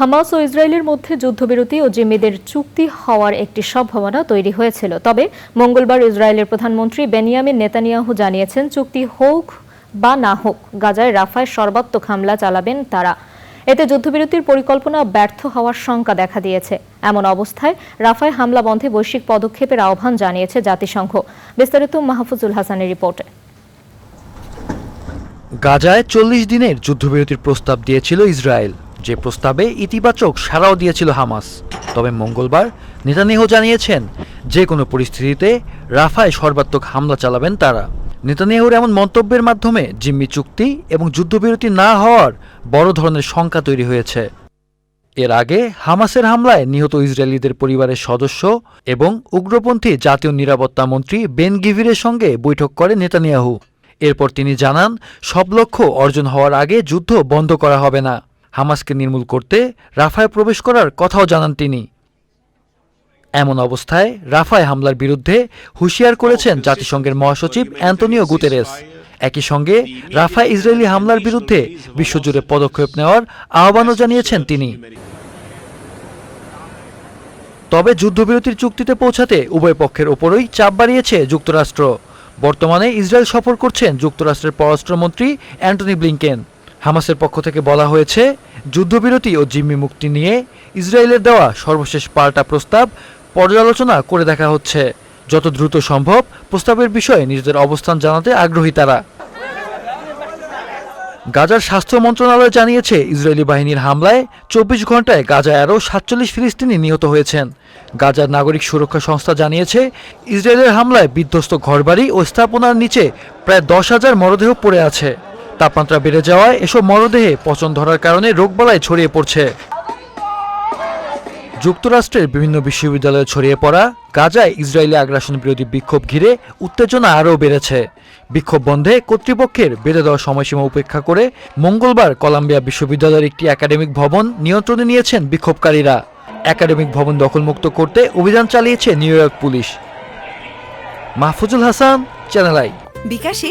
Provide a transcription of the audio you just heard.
Hamas ও ইসরায়েলের মধ্যে যুদ্ধবিরতি ও জিম্মিদের চুক্তি হওয়ার একটি সম্ভাবনা তৈরি হয়েছিল। তবে মঙ্গলবার ইসরায়েলের প্রধানমন্ত্রী বেনিয়ামিন নেতানিয়াহু জানিয়েছেন, চুক্তি হোক বা না হোক, গাজায় রাফায় সর্বাত্মক হামলা চালাবেন তারা। এতে যুদ্ধবিরতির পরিকল্পনা ব্যর্থ হওয়ার শঙ্কা দেখা দিয়েছে। এমন অবস্থায় রাফায় হামলা বন্ধে বৈশ্বিক পদক্ষেপের আহ্বান জানিয়েছে জাতিসংঘ। বিস্তারিত মাহফুজুল হাসানের রিপোর্টে। গাজায় চল্লিশ দিনের যুদ্ধবিরতির প্রস্তাব দিয়েছিল ইসরায়েল। যে প্রস্তাবে ইতিবাচক সাড়াও দিয়েছিল হামাস। তবে মঙ্গলবার নেতানিয়াহু জানিয়েছেন, যে কোনো পরিস্থিতিতে রাফায় সর্বাত্মক হামলা চালাবেন তারা। নেতানিয়াহুর এমন মন্তব্যের মাধ্যমে জিম্মি চুক্তি এবং যুদ্ধবিরতি না হওয়ার বড় ধরনের শঙ্কা তৈরি হয়েছে। এর আগে হামাসের হামলায় নিহত ইসরায়েলিদের পরিবারের সদস্য এবং উগ্রপন্থী জাতীয় নিরাপত্তা মন্ত্রী বেন গিভিরের সঙ্গে বৈঠক করে নেতানিয়াহু। এরপর তিনি জানান, সব লক্ষ্য অর্জন হওয়ার আগে যুদ্ধ বন্ধ করা হবে না। হামাসকে নির্মূল করতে রাফায় প্রবেশ করার কথাও জানান তিনি। এমন অবস্থায় রাফায় হামলার বিরুদ্ধে হুঁশিয়ার করেছেন জাতিসংঘের মহাসচিব অ্যান্তনিও গুতেরেস। একই সঙ্গে রাফায় ইসরায়েলি হামলার বিরুদ্ধে বিশ্বজুড়ে পদক্ষেপ নেওয়ার আহ্বানও জানিয়েছেন তিনি। তবে যুদ্ধবিরতির চুক্তিতে পৌঁছাতে উভয় পক্ষের ওপরই চাপ বাড়িয়েছে যুক্তরাষ্ট্র। বর্তমানে ইসরায়েল সফর করছেন যুক্তরাষ্ট্রের পররাষ্ট্রমন্ত্রী অ্যান্টনি ব্লিংকেন। হামাসের পক্ষ থেকে বলা হয়েছে, যুদ্ধবিরতি ও জিম্মি মুক্তি নিয়ে ইসরায়েলের দেওয়া সর্বশেষ পাল্টা প্রস্তাব পর্যালোচনা করে দেখা হচ্ছে। যত দ্রুত সম্ভব প্রস্তাবের বিষয়ে নিজেদের অবস্থান জানাতে আগ্রহী তারা। গাজার স্বাস্থ্য মন্ত্রণালয় জানিয়েছে, ইসরায়েলি বাহিনীর হামলায় চব্বিশ ঘন্টায় গাজায় আরও সাতচল্লিশ ফিলিস্তিনি নিহত হয়েছেন। গাজার নাগরিক সুরক্ষা সংস্থা জানিয়েছে, ইসরায়েলের হামলায় বিধ্বস্ত ঘরবাড়ি ও স্থাপনার নিচে প্রায় দশ হাজার মরদেহ পড়ে আছে। তাপমাত্রা বেড়ে যাওয়ায় এসব মরদেহে পচন ধরার কারণে রোগবালাই ছড়িয়ে পড়ছে। যুক্তরাষ্ট্রের বিভিন্ন বিশ্ববিদ্যালয়ে ছড়িয়ে পড়া গাজায় ইসরায়েলি আগ্রাসন বিরোধী বিক্ষোভ ঘিরে উত্তেজনা আরও বেড়েছে। বিক্ষোভ বন্ধে কর্তৃপক্ষের বেঁধে দেওয়া সময়সীমা উপেক্ষা করে মঙ্গলবার কলাম্বিয়া বিশ্ববিদ্যালয়ের একটি একাডেমিক ভবন নিয়ন্ত্রণে নিয়েছেন বিক্ষোভকারীরা। একাডেমিক ভবন দখলমুক্ত করতে অভিযান চালিয়েছে New York police. Mahfuzul Hasan, channel I. বিকাশে